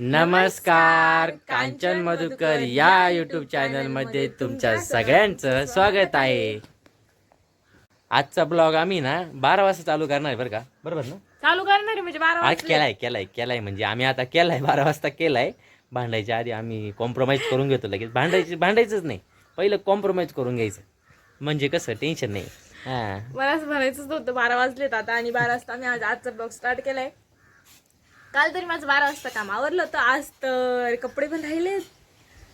नमस्कार कांचन मधुकर या युट्यूब चॅनलमध्ये तुमच्या सगळ्यांचं स्वागत आहे. आजचा ब्लॉग आम्ही ना बारा वाजता चालू करणार आहे बरं का? बरोबर ना? चालू करणार आहे म्हणजे बारा आज वाजले. केलाय केलाय केलाय. म्हणजे आम्ही आता केलाय बारा वाजता केलाय. भांडायच्या आधी आम्ही कॉम्प्रोमाइज करून घेतो लगेच. भांडायची भांडायचंच नाही. पहिलं कॉम्प्रोमाइज करून घ्यायचं. म्हणजे कसं टेन्शन नाही. हा. मला असं म्हणायचंच नव्हतं बारा वाजलेत आता आणि बारा वाजता आम्ही आज आजचा ब्लॉग स्टार्ट केलाय. काल तरी माझं बारा वाजता काम आवरलं होतं. आज तर कपडे पण राहिलेत.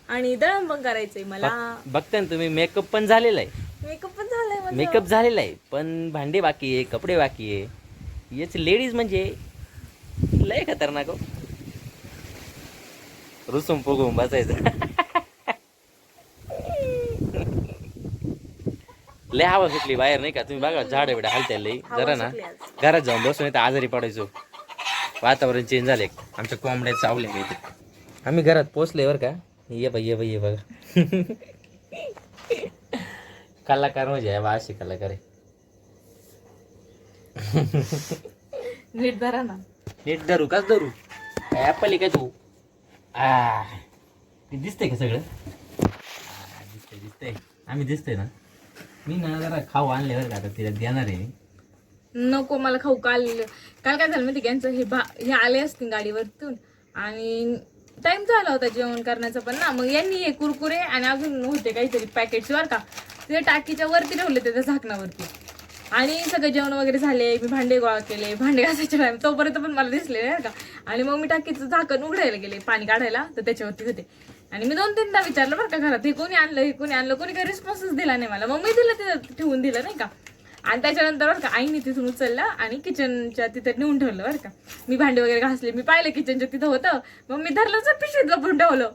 आणि दळण पण करायचंय मला. बघ- बघता ना तुम्ही मेकअप पण झालेला आहे. मेकअप पण झालंय माझं. मेकअप झालेला आहे पण भांडे बाकी आहे कपडे बाकी आहे. याच लेडीज म्हणजे लय खतरनाक हो. रुसून फुगून बसायचं. लय हवा सुटली बाहेर नाही का? तुम्ही बघा झाड बिडा हलत्या हवा जरा ना सुटली आज. घरात जाऊन बसून येतं आजारी पडायचो. वातावरण चेंज झाले आमच्या कोंबड्या चावल्या इथे आम्ही घरात पोचले बरं का. ये बाई ये बाई ये बघा. कलाकार म्हणजे आहे बा असे कलाकार आहे. नीट धरा ना. नीट धरू काच धरू? काय आहे काय तू? आ ते दिसतंय का सगळं? दिसतंय दिसतंय. आम्ही दिसतंय ना. मी ना जरा खाऊ आणले बरं का आता तिला देणार आहे नको मला खाऊ. काल काल काय झालं माहिती का, यांचं हे भा हे आले असतील गाडीवरतून. आणि टाईम झाला होता जेवण करण्याचा पण ना. मग यांनी हे कुरकुरे आणि अजून होते काहीतरी पॅकेट्स बरं का. ते टाकीच्या वरती ठेवले त्याच्या झाकणावरती. आणि सगळं जेवण वगैरे झाले. मी भांडे गोळा केले. भांडे घासायचे टाईम तोपर्यंत पण मला दिसले नाही का. आणि मग मी टाकीचं झाकण उघडायला गेले पाणी काढायला. तर त्याच्यावरती होते. आणि मी दोन तीनदा विचारलं बरं का घरात हे कोणी आणलं हे कोणी आणलं? कोणी काही रिस्पॉन्सच दिला नाही मला. मग मी दिलं तिथं ठेवून दिलं नाही का? आणि त्याच्यानंतर बरं का आईने तिथून उचललं आणि किचनच्या तिथं नेऊन ठेवलं बरं का. मी भांडे वगैरे घासले मी पाहिलं किचनच्या तिथं होतं. मग मी धरलं पिशवीत लपून ठेवलं.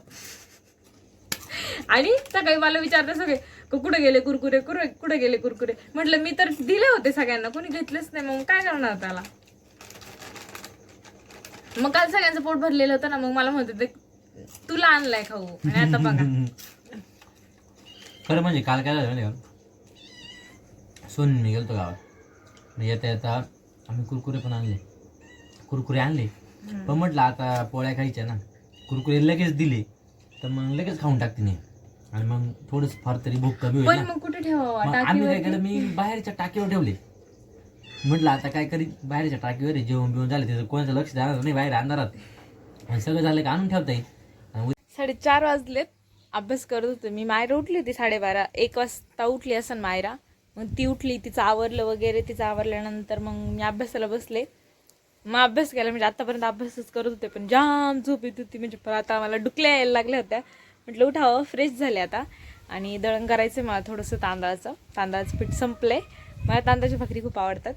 आणि सकाळी मला विचारलं सगळे कुठे गेले कुरकुरे? कुरे कुठे गेले कुरकुरे? म्हटलं मी तर दिले होते सगळ्यांना कोणी घेतलेच नाही. मग काय करणार त्याला? मग काल सगळ्यांचं पोट भरलेलं होतं ना मग मला म्हणत होते तुला आणलाय खाऊ. आणि आता बघा. खरं म्हणजे काल काय झालं सोन मी गेलतो गावात. मग येता येता आम्ही कुरकुरे पण आणले. कुरकुरे आणले. पण म्हटलं आता पोळ्या खायच्या ना. कुरकुरे लगेच दिले. तर मग लगेच खाऊन टाकते नाही आणि मग थोडंच फार तरी भूक कमी होईल पण ना. मग कुठे ठेवावा? मग आम्ही काय केलं? मी बाहेरच्या टाकीवर ठेवले. म्हटलं आता काय करी? बाहेरच्या टाकीवर आहे, जेवण बिवून झाले त्याचं कोणाचं लक्ष देणार नाही बाहेर अंधारात. आणि सगळं झालं का आणून ठेवता येईल आणि उद्या साडेचार वाजलेत. अभ्यास करत होते मी. मायरा उठली होती साडेबारा. एक वाजता उठली असन मायरा. मग ती उठली तिचं आवरलं वगैरे तिचं आवरल्यानंतर मग मी अभ्यासाला बसले. मग अभ्यास केला म्हणजे आतापर्यंत अभ्यासच करत होते पण जाम झोप येत होती. म्हणजे पण आता मला डुकल्या यायला लागल्या होत्या. म्हटलं उठावं फ्रेश हो, झाले आता. आणि दळण करायचं मला थोडंसं तांदळाचं. तांदळाचं पीठ संपलंय. मला तांदळाची भाकरी खूप आवडतात.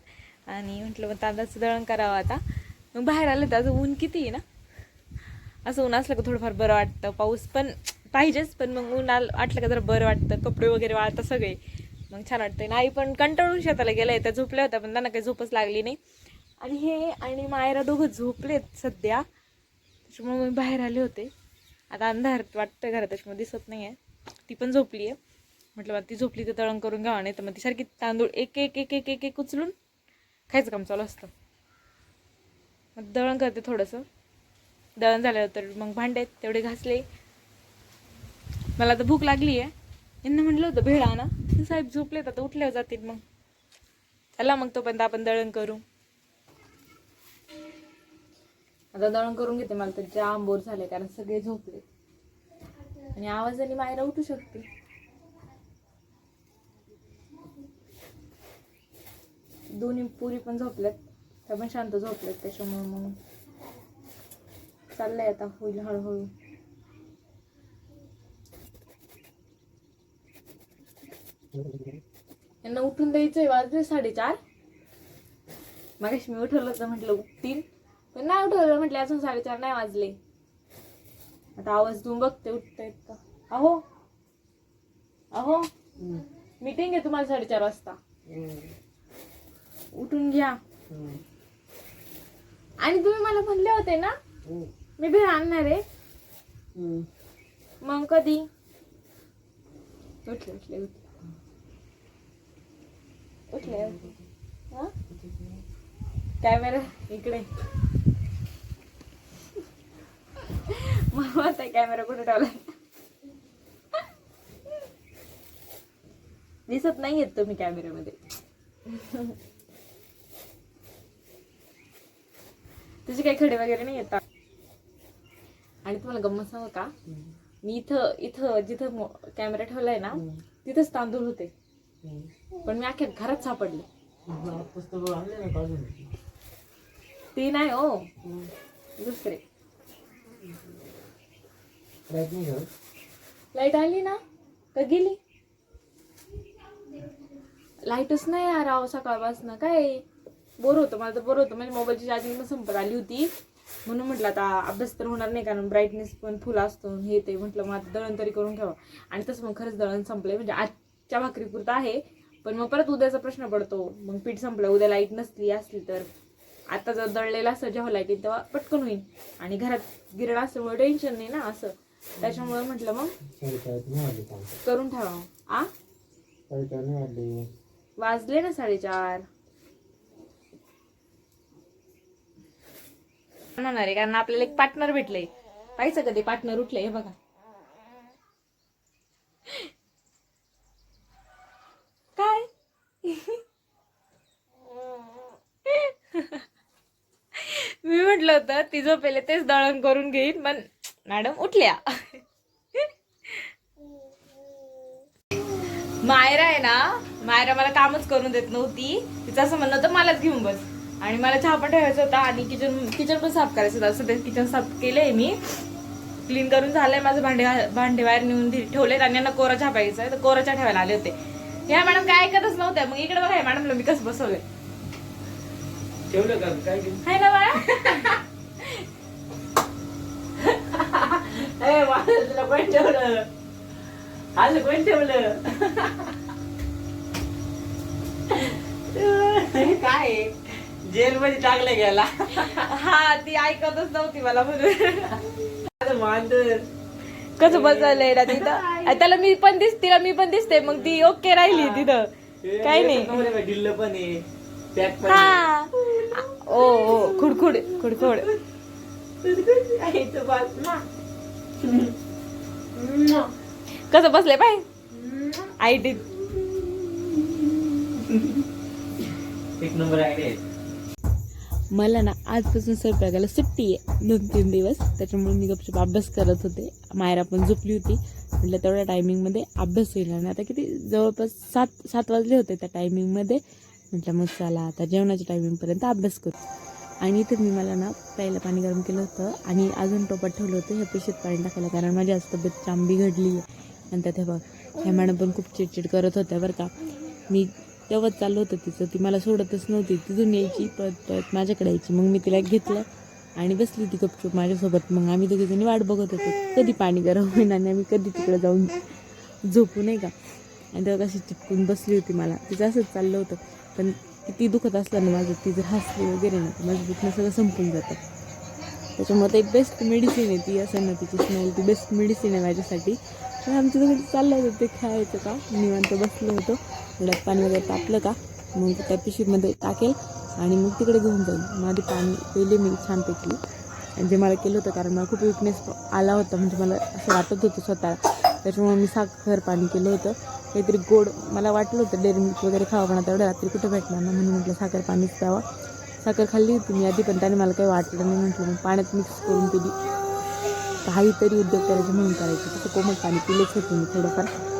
आणि म्हटलं मग तांदळाचं दळण करावं आता. मग बाहेर आलं तर अजून ऊन किती आहे ना? असं ऊन असलं का थोडंफार बरं वाटतं. पाऊस पण पाहिजेच पण मग ऊन आल वाटलं का जरा बरं वाटतं. कपडे वगैरे वाळतात सगळे. मग छान वाटतं नाही पण कंटाळून शेताला गेल्या त्या झोपल्या होत्या पण त्यांना काही झोपच लागली नाही. आणि हे आणि मायरा दोघं झोपलेत सध्या. त्याच्यामुळे मी बाहेर आले होते. आता अंधार वाटतं घरात त्याच्यामुळे दिसत नाही आहे ती पण झोपली आहे म्हटलं मग ती झोपली तर तळण करून घ्यावा नाही तर मग ती सारखी तांदूळ एक एक एक एक एक एक उचलून खायचं काम चालू असतं. मग दळण करते थोडंसं. दळण झाल्यानंतर मग भांडे आहेत, तेवढे घासले. मला आता भूक लागली आहे यांना म्हटलं होतं भेळ आणा. साहेब झोपले तर उठल्यावर जातील मग. चला मग तोपर्यंत आपण दळण करू. आता दळण करून घेते मला तर जाम बोर झाले कारण सगळे झोपले. आणि आवाजाने मायरा उठू शकते. दोन्ही पुरी पण झोपल्यात त्या पण शांत झोपल्यात त्याच्यामुळे मग चाललंय आता होईल हळूहळू. यांना उठून द्यायचंय वाजले साडेचार. मागाशी मी उठवलं होतं म्हटलं उठतील. पण नाही उठवलं म्हटलं अजून साडेचार नाही वाजले. आता आवाज देऊन बघते उठतायत का? अहो. अहो. मीटिंग आहे तुम्हाला साडेचार वाजता. उठून घ्या. आणि तुम्ही मला म्हणले होते ना मी भेळ आणणार आहे. मग कधी? उठले उठले उठले. उठले हा? कॅमेरा इकडे. म्हणताय कॅमेरा कुठे ठेवलाय? दिसत नाही येत तुम्ही कॅमेऱ्यामध्ये. तुझे काही खडे वगैरे नाही येतात आणि तुम्हाला गंमत सांगू का? मी इथं इथं जिथं कॅमेरा ठेवलाय ना तिथंच तांदूळ होते. पण मी अख्ख्या घरात सापडले. ते नाही हो. दुसरे. लाइट आली ना? का गेली? लाईटच नाही यार राव सकाळपासून. काय? बोर होतं मला तर बोर होतं. म्हणजे मोबाईलची चार्जिंग पण संपत आली होती. म्हणून म्हटलं आता अभ्यास तर होणार नाही कारण ब्राईटनेस पण फुल असतो. हे ते म्हटलं मग आता दळण तरी करून ठेवा आणि तसं मग खरंच दळण संपलंय. म्हणजे आज भाकरी पुरतं आहे. पण मग परत उद्याचा प्रश्न पडतो. मग पीठ संपलं उद्या लाइट नसली असली तर. आता जर दळलेलं असं जेव्हा लाइट येईल तेव्हा पटकन होईल. आणि घरात गिरड असल्यामुळे टेन्शन नाही ना असं. त्याच्यामुळे म्हटलं मग करून ठेवा आ? वाजले ना साडेचार. होणार आहे कारण आपल्याला एक पार्टनर भेटले पाहिजे कधी पार्टनर उठले हे बघा काय मी म्हटलं होतं ती झोपेले तेच दळण करून घेईन पण मॅडम उठल्या. मायरा आहे ना मायरा मला कामच करून देत नव्हती. तिचं असं म्हणणं होतं मलाच घेऊन बस. आणि मला चहा पण ठेवायचा होता आणि किचन किचन पण साफ करायचं होतं. असं ते किचन साफ केलंय मी. क्लीन करून झालंय माझं भांडे भांडे बाहेर नेऊन ठेवलेत आणि यांना कोरा चहा आहे. तर कोरा चहा ठेवायला आले होते. ह्या मॅडम काय ऐकतच नव्हत्या. मग इकडे बघा मॅडमला मी कसं बसवलंय. ठेवलं का? काय? हाय ना बाळा. तुला कोण ठेवलं? आज कोण ठेवलं? काय जेल मध्ये टाकलं गेला. हा ती ऐकतच नव्हती मला म्हणून. मांजर. कसं बसवलंय ना तिथं? त्याला मी पण दिस तिला मी पण दिसते मग ती ओके राहिली तिथं. काय नाही. पण आहे. पॅक पण हा. ओ ओ खुडखुड खुडखुड. कसं बसले पाय आयटी एक नंबर आयडिया आहे. मला ना आजपासून स्वयंपाकाला सुट्टी आहे. दोन तीन दिवस. त्याच्यामुळे मी गपचूप अभ्यास करत होते. मायरा पण झोपली होती. म्हटलं तेवढ्या टायमिंगमध्ये अभ्यास होईल. आणि आता किती? जवळपास सात सात वाजले होते त्या टायमिंगमध्ये म्हटलं मग चला आता जेवणाच्या टायमिंगपर्यंत अभ्यास करू. आणि इथे मी मला ना प्यायला पाणी गरम केलं होतं आणि अजून टोपात ठेवलं होतं ह्या पिशवीत पाणी टाकायला कारण माझी आज तब्येत चांबी घडली आहे. आणि त्यात हे बघ ह्या मॅडम पण खूप चिडचिड करत होत्या बरं का. मी तेव्हाच चाललं होतं तिचं ती मला सोडतच नव्हती. तिथून यायची परत परत माझ्याकडे यायची. मग मी तिला घेतलं आणि बसली ती गपचूप माझ्यासोबत. मग आम्ही दोघीजणी वाट बघत होतो कधी पाणी गरम होईल आणि आम्ही कधी तिकडे जाऊन झोपू नाही का. आणि तेव्हा कशी चिपकून बसली होती मला. तिचं असंच चाललं होतं. पण किती दुखत असलं ना माझं ती जर हसली वगैरे ना तर माझं दुखणं सगळं संपून जातं. त्याच्यामुळे ते बेस्ट मेडिसिन आहे ती असं ना तिची स्मेल ती बेस्ट मेडिसिन आहे माझ्यासाठी. तर आमचं दोघं चाललं होतं ते खेळायचं का? निवांत बसलो होतो. थोड्यात पाणी वगैरे तापलं का? मग त्या पिशवीमध्ये टाकेल आणि मग तिकडे घेऊन जाईल. माझे पाणी पेले मी छानपैकी आणि जे मला केलं होतं कारण मला खूप विकनेस आला होता म्हणजे मला असं वाटत होतं स्वतः त्याच्यामुळे मी साखर पाणी केलं होतं. काहीतरी गोड मला वाटलं होतं डेअरी मिल्क वगैरे खावं पण आता एवढ्या रात्री कुठं भेटणार ना? म्हणून म्हटलं साखर पाणीच प्यावं साखर खाल्ली होती मी आधी पण त्याने मला काही वाटलं नाही. म्हटलं मग पाण्यात मिक्स करून पिली. काहीतरी उद्योग करायचे म्हणून करायचे तसं कोमट पाणी पिलेच होते मी थोडंफार.